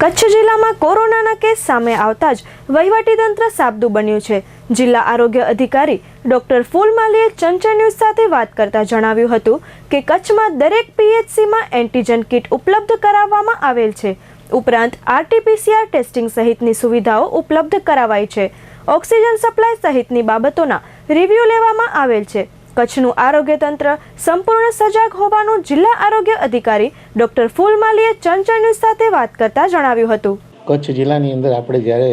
કચ્છ જિલ્લામાં કોરોનાના કેસ સામે આવતા જ વહીવટીતંત્ર સાબદું બન્યું છે. જિલ્લા આરોગ્ય અધિકારી ડોક્ટર ફૂલમાલીએ ચંચળ ન્યૂઝ સાથે વાત કરતા જણાવ્યું હતું કે કચ્છમાં દરેક પીએચસીમાં એન્ટીજન કિટ ઉપલબ્ધ કરાવવામાં આવેલ છે. ઉપરાંત આરટીપીસીઆર ટેસ્ટિંગ સહિતની સુવિધાઓ ઉપલબ્ધ કરાવાઈ છે. ઓક્સિજન સપ્લાય સહિતની બાબતોના રિવ્યૂ લેવામાં આવેલ છે. કચ્છનું આરોગ્ય તંત્ર સંપૂર્ણ સજાગ હોવાનું જિલ્લા આરોગ્ય અધિકારી ડોક્ટર ફૂલમાલીએ ચંચળ ન્યૂઝ સાથે વાત કરતા જણાવ્યું હતું. કચ્છ જિલ્લાની અંદર આપણે જ્યારે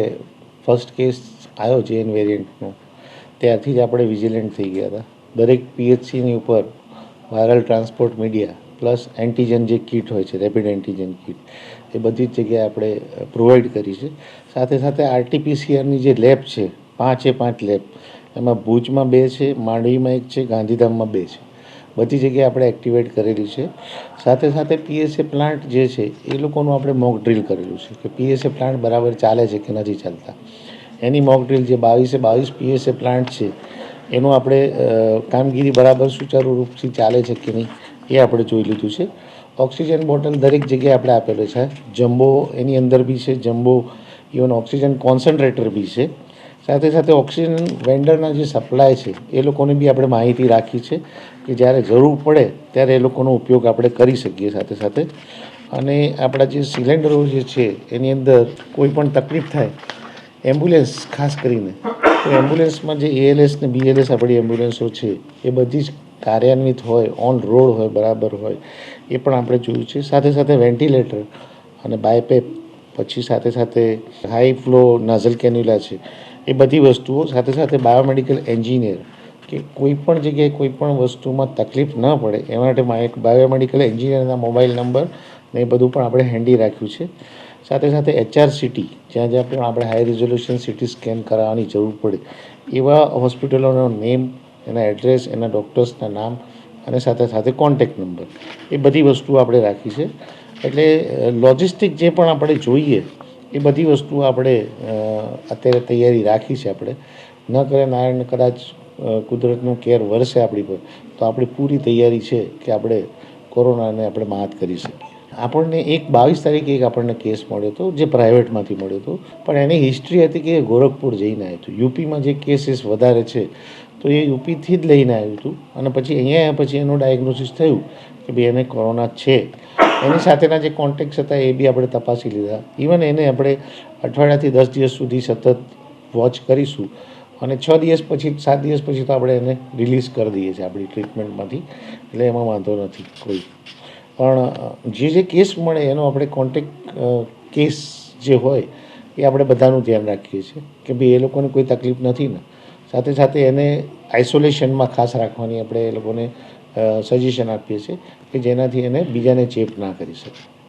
ફર્સ્ટ કેસ આવ્યો ચેન વેરિયન્ટનો, ત્યારથી જ આપણે વિજિલન્ટ થઈ ગયા હતા. દરેક પીએચસીની ઉપર viral transport media plus antigen જે કીટ હોય છે, રેપિડ એન્ટીજન કીટ, એ બધી જ જગ્યાએ આપણે પ્રોવાઈડ કરી છે. સાથે સાથે આરટીપીસીઆરની જે લેબ છે, પાંચે પાંચ લેબ એમાં ભુજમાં બે છે, માંડવીમાં એક છે, ગાંધીધામમાં બે છે. બધી જગ્યાએ આપણે એક્ટિવેટ કરેલી છે. સાથે સાથે પીએસએ પ્લાન્ટ જે છે, એ લોકોનું આપણે મોક ડ્રીલ કરેલું છે કે પીએસએ પ્લાન્ટ બરાબર ચાલે છે કે નથી ચાલતા. એની મોક ડ્રીલ જે બાવીસે બાવીસ પીએસએ પ્લાન્ટ છે, એનું આપણે કામગીરી બરાબર સુચારુ રૂપથી ચાલે છે કે નહીં, એ આપણે જોઈ લીધું છે. ઓક્સિજન બોટલ દરેક જગ્યાએ આપણે આપેલો છે. જમ્બો એની અંદર બી છે, જમ્બો, ઇવન ઓક્સિજન કોન્સન્ટ્રેટર બી છે. સાથે સાથે ઓક્સિજન વેન્ડરના જે સપ્લાય છે, એ લોકોની બી આપણે માહિતી રાખી છે કે જ્યારે જરૂર પડે ત્યારે એ લોકોનો ઉપયોગ આપણે કરી શકીએ સાથે સાથે. અને આપણા જે સિલિન્ડરો જે છે, એની અંદર કોઈ પણ તકલીફ થાય એમ્બ્યુલન્સ ખાસ કરીને, તો એમ્બ્યુલન્સમાં જે એએલએસ ને બીએલએસ આપણી એમ્બ્યુલન્સો છે, એ બધી જ કાર્યાન્વિત હોય ઓન રોડ હોય, બરાબર હોય, એ પણ આપણે જોયું છે. સાથે સાથે વેન્ટિલેટર અને બાયપેપ પછી સાથે સાથે હાઈ ફ્લો નાઝલ કેન્યુલા છે એ બધી વસ્તુઓ સાથે સાથે બાયોમેડિકલ એન્જિનિયર કે કોઈ પણ જગ્યાએ કોઈ પણ વસ્તુમાં તકલીફ ન પડે એ માટે મા- બાયોમેડિકલ એન્જિનિયરના મોબાઈલ નંબર ને એ બધું પણ આપણે હેન્ડી રાખ્યું છે. સાથે સાથે એચઆર સિટી જ્યાં જ્યાં પણ આપણે હાઈ રિઝોલ્યુશન સિટી સ્કેન કરાવવાની જરૂર પડે, એવા હોસ્પિટલોનો નેમ એના એડ્રેસ એના ડૉક્ટર્સના નામ અને સાથે સાથે કોન્ટેક્ટ નંબર એ બધી વસ્તુઓ આપણે રાખી છે. એટલે લોજિસ્ટિક જે પણ આપણે જોઈએ એ બધી વસ્તુઓ આપણે અત્યારે તૈયારી રાખી છે આપણે. ન કરે નારાયણ કદાચ કુદરતનું કેર વરસે આપણી પર, તો આપણી પૂરી તૈયારી છે કે આપણે કોરોનાને આપણે માત કરી શકીએ. આપણને એક બાવીસ તારીખે એક આપણને કેસ મળ્યો હતો, જે પ્રાઇવેટમાંથી મળ્યો હતો. પણ એની હિસ્ટ્રી હતી કે એ ગોરખપુર જઈને આવ્યું હતું. યુપીમાં જે કેસીસ વધારે છે, તો એ યુપીથી જ લઈને આવ્યું હતું. અને પછી અહીંયા પછી એનું ડાયગ્નોસિસ થયું કે ભાઈ એને કોરોના છે. એની સાથેના જે કોન્ટેક્ટ હતા એ બી આપણે તપાસી લીધા. ઇવન એને આપણે અઠવાડિયાથી દસ દિવસ સુધી સતત વોચ કરીશું. અને છ દિવસ પછી, સાત દિવસ પછી તો આપણે એને રિલીઝ કરી દઈએ છીએ આપણી ટ્રીટમેન્ટમાંથી એટલે એમાં વાંધો નથી કોઈ. પણ જે જે કેસ મળે એનો આપણે કોન્ટેક કેસ જે હોય એ આપણે બધાનું ધ્યાન રાખીએ છીએ કે ભાઈ એ લોકોને કોઈ તકલીફ નથી ને. સાથે સાથે એને આઇસોલેશનમાં ખાસ રાખવાની આપણે એ લોકોને સજેશન આપીએ છીએ કે જેનાથી એને બીજાને ચેપ ના કરી શકે.